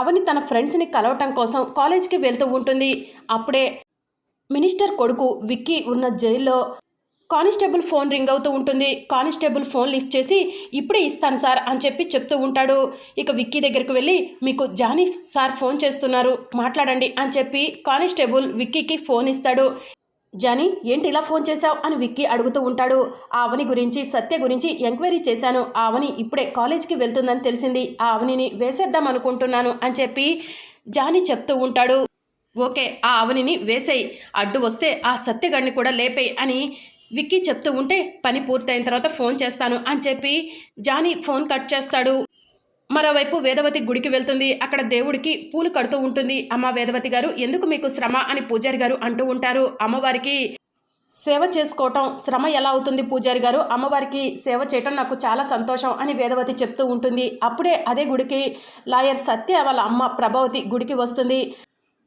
అవని తన ఫ్రెండ్స్ని కలవటం కోసం కాలేజ్కి వెళ్తూ ఉంటుంది. అప్పుడే మినిస్టర్ కొడుకు విక్కీ ఉన్న జైల్లో కానిస్టేబుల్ ఫోన్ రింగ్ అవుతూ ఉంటుంది. కానిస్టేబుల్ ఫోన్ లిఫ్ట్ చేసి ఇప్పుడే ఇస్తాను సార్ అని చెప్పి చెప్తూ ఉంటాడు. ఇక విక్కీ దగ్గరికి వెళ్ళి మీకు జానీ సార్ ఫోన్ చేస్తున్నారు మాట్లాడండి అని చెప్పి కానిస్టేబుల్ విక్కీకి ఫోన్ ఇస్తాడు. జానీ ఏంటి ఇలా ఫోన్ చేశావు? అని విక్కీ అడుగుతూ ఉంటాడు. ఆ అవని గురించి సత్య గురించి ఎంక్వైరీ చేశాను. ఆ అవని ఇప్పుడే కాలేజ్కి వెళ్తుందని తెలిసింది. ఆ అవనిని వేసేద్దాం అనుకుంటున్నాను అని చెప్పి జానీ చెప్తూ ఉంటాడు. ఓకే ఆ అవనిని వేసేయి. అడ్డు వస్తే ఆ సత్యగాడిని కూడా లేపేయి అని విక్కీ చెప్తూ ఉంటే పని పూర్తయిన తర్వాత ఫోన్ చేస్తాను అని చెప్పి జానీ ఫోన్ కట్ చేస్తాడు. మరోవైపు వేదవతి గుడికి వెళ్తుంది. అక్కడ దేవుడికి పూలు కడుతూ ఉంటుంది. అమ్మ వేదవతి గారు ఎందుకు మీకు శ్రమ? అని పూజారి గారు అంటూ ఉంటారు. అమ్మవారికి సేవ చేసుకోవటం శ్రమ ఎలా అవుతుంది పూజారి గారు? అమ్మవారికి సేవ చేయటం నాకు చాలా సంతోషం అని వేదవతి చెప్తూ ఉంటుంది. అప్పుడే అదే గుడికి లాయర్ సత్య వాళ్ళ అమ్మ ప్రభావతి గుడికి వస్తుంది.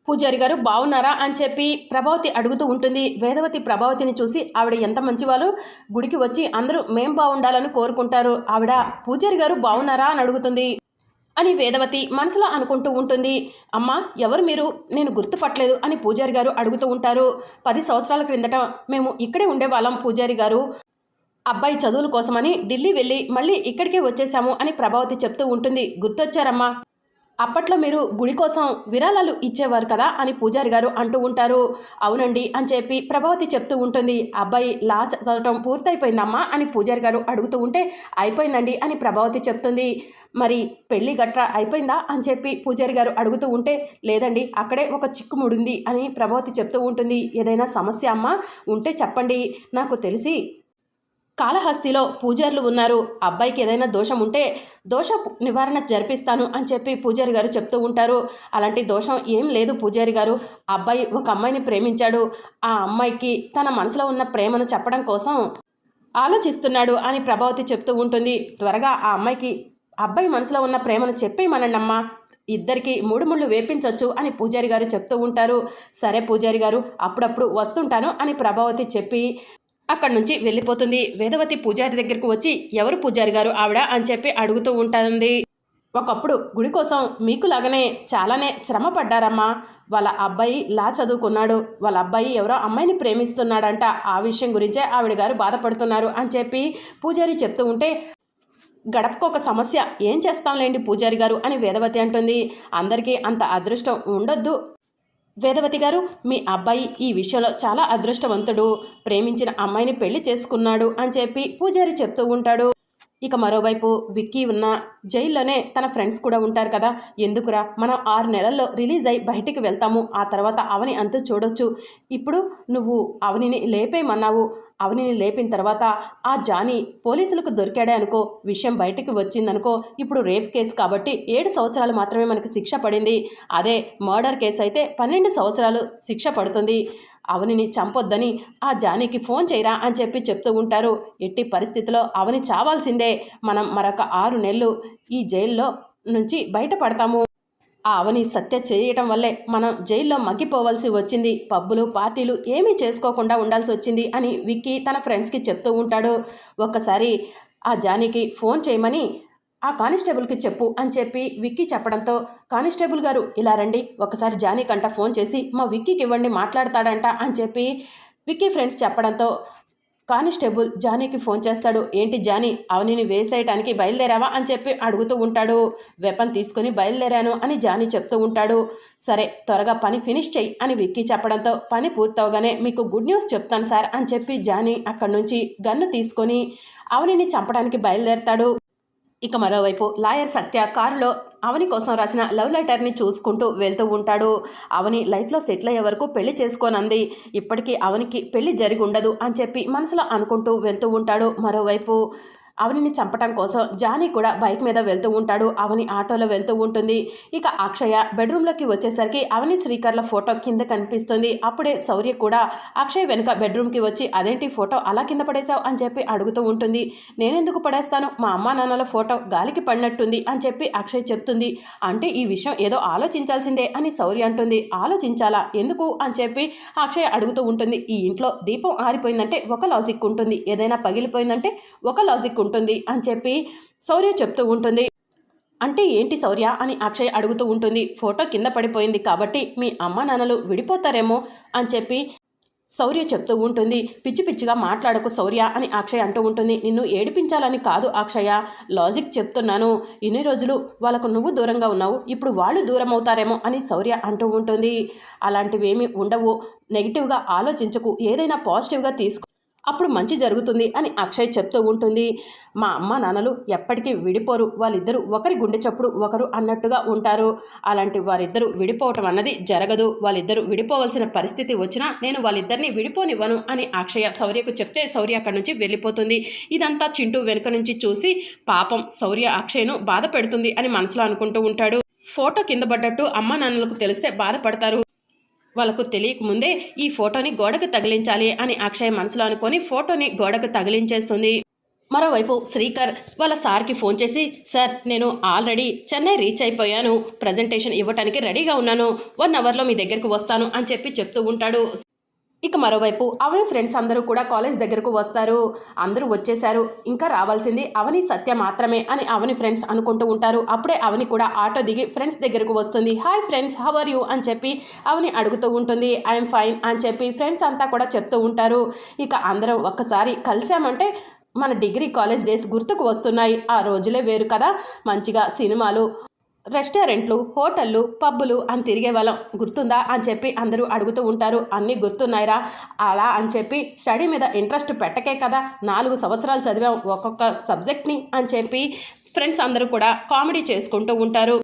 పూజారి గారు బాగున్నారా అని చెప్పి ప్రభావతి అడుగుతూ ఉంటుంది. వేదవతి ప్రభావతిని చూసి ఆవిడ ఎంత మంచివాళ్ళు? గుడికి వచ్చి అందరూ మేం బాగుండాలని కోరుకుంటారు. ఆవిడ పూజారి గారు బాగున్నారా అని అడుగుతుంది. అని వేదవతి మనసులో అనుకుంటూ ఉంటుంది. అమ్మా ఎవరు మీరు? నేను గుర్తుపట్టలేదు అని పూజారి గారు అడుగుతూ ఉంటారు. పది సంవత్సరాల క్రిందట మేము ఇక్కడే ఉండేవాళ్ళం పూజారి గారు. అబ్బాయి చదువుల కోసమని ఢిల్లీ వెళ్ళి మళ్ళీ ఇక్కడికే వచ్చేసాము అని ప్రభావతి చెప్తూ ఉంటుంది. గుర్తొచ్చారమ్మా. అప్పట్లో మీరు గుడి కోసం విరాళాలు ఇచ్చేవారు కదా అని పూజారి గారు అంటూ ఉంటారు. అవునండి అని చెప్పి ప్రభావతి చెప్తూ ఉంటుంది. అబ్బాయి లా చదవటం పూర్తయిపోయిందమ్మా అని పూజారి గారు అడుగుతూ ఉంటే అయిపోయిందండి అని ప్రభావతి చెప్తుంది. మరి పెళ్ళి గట్రా అయిపోయిందా అని చెప్పి పూజారి గారు అడుగుతూ ఉంటే లేదండి అక్కడే ఒక చిక్కుముడుంది అని ప్రభావతి చెప్తూ ఉంటుంది. ఏదైనా సమస్య అమ్మా ఉంటే చెప్పండి. నాకు తెలిసి కాళహస్తిలో పూజారులు ఉన్నారు. అబ్బాయికి ఏదైనా దోషం ఉంటే దోష నివారణ జరిపిస్తాను అని చెప్పి పూజారి గారు చెప్తూ ఉంటారు. అలాంటి దోషం ఏం లేదు పూజారి గారు. అబ్బాయి ఒక అమ్మాయిని ప్రేమించాడు. ఆ అమ్మాయికి తన మనసులో ఉన్న ప్రేమను చెప్పడం కోసం ఆలోచిస్తున్నాడు అని ప్రభావతి చెప్తూ ఉంటుంది. త్వరగా ఆ అమ్మాయికి అబ్బాయి మనసులో ఉన్న ప్రేమను చెప్పేయమనండమ్మా. ఇద్దరికి మూడు ముళ్ళు వేపించవచ్చు అని పూజారి గారు చెప్తూ ఉంటారు. సరే పూజారి గారు అప్పుడప్పుడు వస్తుంటాను అని ప్రభావతి చెప్పి అక్కడి నుంచి వెళ్ళిపోతుంది. వేదవతి పూజారి దగ్గరకు వచ్చి ఎవరు పూజారి గారు ఆవిడ? అని చెప్పి అడుగుతూ ఉంటుంది. ఒకప్పుడు గుడి కోసం మీకు లాగానే చాలానే శ్రమ పడ్డారమ్మా. వాళ్ళ అబ్బాయి లా చదువుకున్నాడు. వాళ్ళ అబ్బాయి ఎవరో అమ్మాయిని ప్రేమిస్తున్నాడంట. ఆ విషయం గురించే ఆవిడ గారు బాధపడుతున్నారు అని చెప్పి పూజారి చెప్తూ ఉంటే గడపకు ఒక సమస్య. ఏం చేస్తాంలేండి పూజారి గారు? అని వేదవతి అంటుంది. అందరికీ అంత అదృష్టం ఉండొద్దు. వేదవతి గారు మీ అబ్బాయి ఈ విషయంలో చాలా అదృష్టవంతుడు. ప్రేమించిన అమ్మాయిని పెళ్ళి చేసుకున్నాడు అని చెప్పి పూజారి చెప్తూ ఉంటాడు. ఇక మరోవైపు విక్కీ ఉన్న జైల్లోనే తన ఫ్రెండ్స్ కూడా ఉంటారు కదా. ఎందుకురా? మనం ఆరు నెలల్లో రిలీజ్ అయి బయటికి వెళ్తాము. ఆ తర్వాత అవని అంతా చూడొచ్చు. ఇప్పుడు నువ్వు అవనిని లేపేయమన్నావు. అవనిని లేపిన తర్వాత ఆ జానీ పోలీసులకు దొరికాడే అనుకో విషయం బయటికి వచ్చిందనుకో ఇప్పుడు రేప్ కేసు కాబట్టి ఏడు సంవత్సరాలు మాత్రమే మనకు శిక్ష పడింది. అదే మర్డర్ కేసు అయితే పన్నెండు సంవత్సరాలు శిక్ష పడుతుంది. అవనిని చంపొద్దని ఆ జానీకి ఫోన్ చేయరా అని చెప్పి చెప్తూ ఉంటారు. ఎట్టి పరిస్థితిలో అవని చావాల్సిందే. మనం మరొక ఆరు నెలలు ఈ జైల్లో నుంచి బయటపడతాము. ఆ అవని సత్య చేయటం వల్లే మనం జైల్లో మగ్గిపోవాల్సి వచ్చింది. పబ్బులు పార్టీలు ఏమీ చేసుకోకుండా ఉండాల్సి వచ్చింది అని విక్కీ తన ఫ్రెండ్స్కి చెప్తూ ఉంటాడు. ఒక్కసారి ఆ జానీకి ఫోన్ చేయమని ఆ కానిస్టేబుల్కి చెప్పు అని చెప్పి విక్కీ చెప్పడంతో కానిస్టేబుల్ గారు ఇలా రండి ఒకసారి జానీ కంట ఫోన్ చేసి మా విక్కీకి ఇవ్వండి మాట్లాడతాడంట అని చెప్పి విక్కీ ఫ్రెండ్స్ చెప్పడంతో కానిస్టేబుల్ జానీకి ఫోన్ చేస్తాడు. ఏంటి జానీ అవనిని వేసేయటానికి బయలుదేరావా? అని చెప్పి అడుగుతూ ఉంటాడు. వెపన్ తీసుకుని బయలుదేరాను అని జానీ చెప్తూ ఉంటాడు. సరే త్వరగా పని ఫినిష్ చెయ్యి అని విక్కీ చెప్పడంతో పని పూర్తవగానే మీకు గుడ్ న్యూస్ చెప్తాను సార్ అని చెప్పి జానీ అక్కడి నుంచి గన్ను తీసుకొని అవనిని చంపడానికి బయలుదేరతాడు. ఇక మరోవైపు లాయర్ సత్య కారులో అవని కోసం రాసిన లవ్ లెటర్ని చూసుకుంటూ వెళ్తూ ఉంటాడు. అవని లైఫ్లో సెటిల్ అయ్యే వరకు పెళ్ళి చేసుకోనంది. ఇప్పటికీ అవనికి పెళ్ళి జరిగి ఉండదు అని చెప్పి మనసులో అనుకుంటూ వెళ్తూ ఉంటాడు మరోవైపు. అవనిని చంపటం కోసం జానీ కూడా బైక్ మీద వెళ్తూ ఉంటాడు. అవని ఆటోలో వెళ్తూ ఉంటుంది. ఇక అక్షయ బెడ్రూమ్లోకి వచ్చేసరికి అవని శ్రీకర్ల ఫోటో కింద కనిపిస్తుంది. అప్పుడే శౌర్య కూడా అక్షయ్ వెనుక బెడ్రూమ్కి వచ్చి అదేంటి ఫోటో అలా కింద పడేశావు? అని చెప్పి అడుగుతూ ఉంటుంది. నేనెందుకు పడేస్తాను? మా అమ్మా నాన్నల ఫోటో గాలికి పడినట్టుంది అని చెప్పి అక్షయ్ చెప్తుంది. అంటే ఈ విషయం ఏదో ఆలోచించాల్సిందే అని శౌర్య అంటుంది. ఆలోచించాలా? ఎందుకు? అని చెప్పి అక్షయ్ అడుగుతూ ఉంటుంది. ఈ ఇంట్లో దీపం ఆరిపోయిందంటే ఒక లాజిక్ ఉంటుంది. ఏదైనా పగిలిపోయిందంటే ఒక లాజిక్ ఉంటుంది. ఉంటుంది అని చెప్పి శౌర్య చెప్తూ ఉంటుంది. అంటే ఏంటి శౌర్య అని అక్షయ్ అడుగుతూ ఉంటుంది. ఫోటో కింద పడిపోయింది కాబట్టి మీ అమ్మ నాన్నలు విడిపోతారేమో అని చెప్పి శౌర్య చెప్తూ ఉంటుంది. పిచ్చి పిచ్చిగా మాట్లాడకు శౌర్య అని అక్షయ్ అంటూ ఉంటుంది. నిన్ను ఏడిపించాలని కాదు అక్షయ. లాజిక్ చెప్తున్నాను. ఇన్ని రోజులు వాళ్ళకు నువ్వు దూరంగా ఉన్నావు. ఇప్పుడు వాళ్ళు దూరం అవుతారేమో అని శౌర్య అంటూ ఉంటుంది. అలాంటివేమీ ఉండవు. నెగిటివ్గా ఆలోచించకు. ఏదైనా పాజిటివ్గా తీసుకో అప్పుడు మంచి జరుగుతుంది అని అక్షయ్ చెప్తూ ఉంటుంది. మా అమ్మ నాన్నలు ఎప్పటికీ విడిపోరు. వాళ్ళిద్దరూ ఒకరి గుండె చప్పుడు ఒకరు అన్నట్టుగా ఉంటారు. అలాంటి వారిద్దరూ విడిపోవటం అన్నది జరగదు. వాళ్ళిద్దరూ విడిపోవలసిన పరిస్థితి వచ్చినా నేను వాళ్ళిద్దరిని విడిపోనివ్వను అని అక్షయ శౌర్యకు చెప్తే శౌర్య అక్కడి నుంచి వెళ్ళిపోతుంది. ఇదంతా చింటూ వెనుక నుంచి చూసి పాపం శౌర్య అక్షయ్ను బాధ పెడుతుంది అని మనసులో అనుకుంటూ ఉంటాడు. ఫోటో కింద పడ్డట్టు అమ్మ నాన్నలకు తెలిస్తే బాధపడతారు. వాళ్ళకు తెలియకముందే ఈ ఫోటోని గోడకు తగిలించాలి అని అక్షయ్ మనసులో అనుకొని ఫోటోని గోడకు తగిలించేస్తుంది. మరోవైపు శ్రీకర్ వాళ్ళ సార్కి ఫోన్ చేసి సార్ నేను ఆల్రెడీ చెన్నై రీచ్ అయిపోయాను. ప్రజెంటేషన్ ఇవ్వటానికి రెడీగా ఉన్నాను. వన్ అవర్లో మీ దగ్గరకు వస్తాను అని చెప్పి చెప్తూ ఉంటాడు. ఇక మరోవైపు అవని ఫ్రెండ్స్ అందరూ కూడా కాలేజ్ దగ్గరకు వస్తారు. అందరూ వచ్చేశారు. ఇంకా రావాల్సింది అవని సత్య మాత్రమే అని అవని ఫ్రెండ్స్ అనుకుంటూ ఉంటారు. అప్పుడే అవని కూడా ఆటో దిగి ఫ్రెండ్స్ దగ్గరకు వస్తుంది. Hi friends how are you? అని చెప్పి అవని అడుగుతూ ఉంటుంది. ఐఎమ్ ఫైన్ అని చెప్పి ఫ్రెండ్స్ అంతా కూడా చెప్తూ ఉంటారు. ఇక అందరం ఒక్కసారి కలిసామంటే మన డిగ్రీ కాలేజ్ డేస్ గుర్తుకు వస్తున్నాయి. ఆ రోజులే వేరు కదా. మంచిగా సినిమాలు రెస్టారెంట్లు హోటళ్ళు పబ్బులు అని తిరిగే వాళ్ళం. గుర్తుందా అని చెప్పి అందరూ అడుగుతూ ఉంటారు. అన్నీ గుర్తున్నాయిరా. అలా అని చెప్పి స్టడీ మీద ఇంట్రెస్ట్ పెట్టకే కదా. నాలుగు సంవత్సరాలు చదివాం ఒక్కొక్క సబ్జెక్ట్ని అని చెప్పి ఫ్రెండ్స్ అందరూ కూడా కామెడీ చేసుకుంటూ ఉంటారు.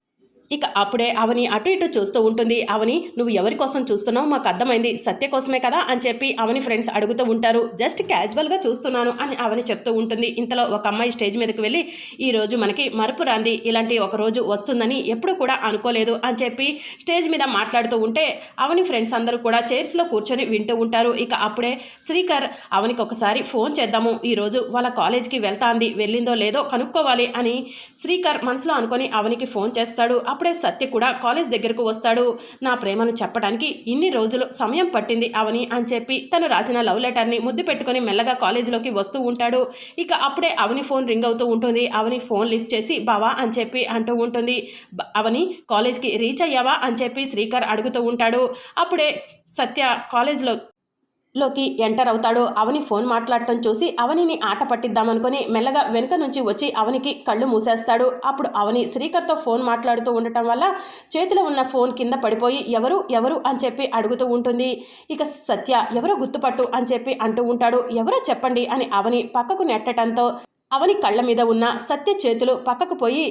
ఇక అప్పుడే అవని అటు ఇటు చూస్తూ ఉంటుంది. అవని నువ్వు ఎవరి కోసం చూస్తున్నావు? మాకు అర్థమైంది. సత్య కోసమే కదా? అని చెప్పి అవని ఫ్రెండ్స్ అడుగుతూ ఉంటారు. జస్ట్ క్యాజువల్గా చూస్తున్నాను అని అవని చెప్తూ ఉంటుంది. ఇంతలో ఒక అమ్మాయి స్టేజ్ మీదకి వెళ్ళి ఈ రోజు మనకి మరుపు రాంది. ఇలాంటి ఒక రోజు వస్తుందని ఎప్పుడు కూడా అనుకోలేదు అని చెప్పి స్టేజ్ మీద మాట్లాడుతూ ఉంటే అవని ఫ్రెండ్స్ అందరూ కూడా చైర్స్లో కూర్చొని వింటూ ఉంటారు. ఇక అప్పుడే శ్రీకర్ అవనికి ఒకసారి ఫోన్ చేద్దాము. ఈరోజు వాళ్ళ కాలేజ్కి వెళ్తాంది. వెళ్ళిందో లేదో కనుక్కోవాలి అని శ్రీకర్ మనసులో అనుకొని అవనికి ఫోన్ చేస్తాడు. అప్పుడే సత్య కూడా కాలేజ్ దగ్గరకు వస్తాడు. నా ప్రేమను చెప్పడానికి ఇన్ని రోజులు సమయం పట్టింది అవని అని చెప్పి తను రాసిన లవ్ లెటర్ని ముద్దు పెట్టుకొని మెల్లగా కాలేజీలోకి వస్తూ ఉంటాడు. ఇక అప్పుడే అవని ఫోన్ రింగ్ అవుతూ ఉంటుంది. అవని ఫోన్ లిఫ్ట్ చేసి బావా అని చెప్పి అంటూ ఉంటుంది. అవని కాలేజ్కి రీచ్ అయ్యావా? అని చెప్పి శ్రీకర్ అడుగుతూ ఉంటాడు. అప్పుడే సత్య కాలేజ్లో లోకి ఎంటర్ అవుతాడు అవని ఫోన్ మాట్లాడటం చూసి అవనిని ఆట పట్టిద్దామనుకొని మెల్లగా వెనుక నుంచి వచ్చి అవనికి కళ్ళు మూసేస్తాడు. అప్పుడు అవని శ్రీకర్తో ఫోన్ మాట్లాడుతూ ఉండటం వల్ల చేతిలో ఉన్న ఫోన్ కింద పడిపోయి ఎవరు ఎవరు అని చెప్పి అడుగుతూ ఉంటుంది. ఇక సత్య ఎవరో గుర్తుపట్టు అని చెప్పి అంటూ ఉంటాడు. ఎవరో చెప్పండి అని అవని పక్కకు నెట్టడంతో అవని కళ్ళ మీద ఉన్న సత్య చేతులు పక్కకు పోయి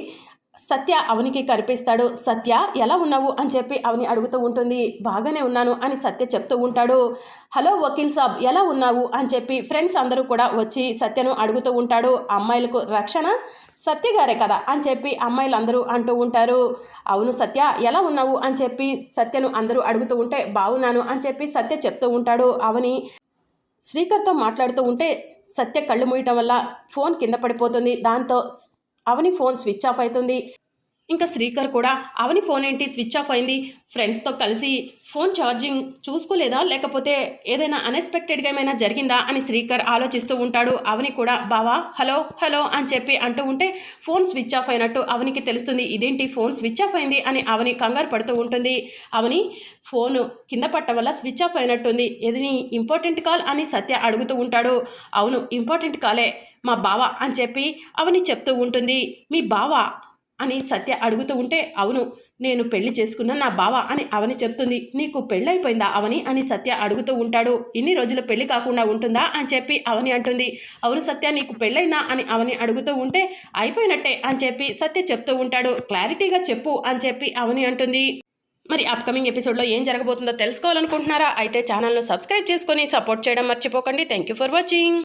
సత్య అవనికి కనిపిస్తాడు సత్య ఎలా ఉన్నావు? అని చెప్పి అవని అడుగుతూ ఉంటుంది. బాగానే ఉన్నాను అని సత్య చెప్తూ ఉంటాడు. హలో వకీల్ సాబ్ ఎలా ఉన్నావు? అని చెప్పి ఫ్రెండ్స్ అందరూ కూడా వచ్చి సత్యను అడుగుతూ ఉంటాడు. అమ్మాయిలకు రక్షణ? సత్య గారే కదా అని చెప్పి అమ్మాయిలు అందరూ అంటూ ఉంటారు. అవును సత్య ఎలా ఉన్నావు? అని చెప్పి సత్యను అందరూ అడుగుతూ ఉంటే బాగున్నాను అని చెప్పి సత్య చెప్తూ ఉంటాడు. అవని శ్రీకర్తో మాట్లాడుతూ ఉంటే సత్య కళ్ళు మూయటం వల్ల ఫోన్ కింద పడిపోతుంది. దాంతో అవని ఫోన్ స్విచ్ ఆఫ్ అవుతుంది. ఇంకా శ్రీకర్ కూడా అవని ఫోన్ ఏంటి? స్విచ్ ఆఫ్ అయింది. ఫ్రెండ్స్తో కలిసి ఫోన్ ఛార్జింగ్ చూసుకోలేదా? లేకపోతే ఏదైనా అన్ఎక్స్పెక్టెడ్గా ఏమైనా జరిగిందా? అని శ్రీకర్ ఆలోచిస్తూ ఉంటాడు. అవని కూడా బావా హలో హలో అని చెప్పి అంటూ ఉంటే ఫోన్ స్విచ్ ఆఫ్ అయినట్టు అవనికి తెలుస్తుంది. ఇదేంటి? ఫోన్ స్విచ్ ఆఫ్ అయింది అని అవని కంగారు పడుతూ ఉంటుంది. అవని ఫోన్ కింద పట్ట వల్ల స్విచ్ ఆఫ్ అయినట్టుంది. ఏదని? ఇంపార్టెంట్ కాల్ అని సత్య అడుగుతూ ఉంటాడు. అవును ఇంపార్టెంట్ కాలే మా బావ అని చెప్పి అవని చెప్తూ ఉంటుంది. మీ బావ? అని సత్య అడుగుతూ ఉంటే అవును నేను పెళ్ళి చేసుకున్న నా బావ అని అవని చెప్తుంది. నీకు పెళ్ళైపోయిందా అవని అని సత్య అడుగుతూ ఉంటాడు. ఇన్ని రోజులు పెళ్ళి కాకుండా ఉంటుందా అని చెప్పి అవని అంటుంది. అవును సత్య నీకు పెళ్ళైందా అని అవని అడుగుతూ ఉంటే అయిపోయినట్టే అని చెప్పి సత్య చెప్తూ ఉంటాడు. క్లారిటీగా చెప్పు అని చెప్పి అవని అంటుంది. మరి అప్కమింగ్ ఎపిసోడ్లో ఏం జరగబోతుందో తెలుసుకోవాలనుకుంటున్నారా? అయితే ఛానల్ను సబ్స్క్రైబ్ చేసుకొని సపోర్ట్ చేయడం మర్చిపోకండి. Thank you for watching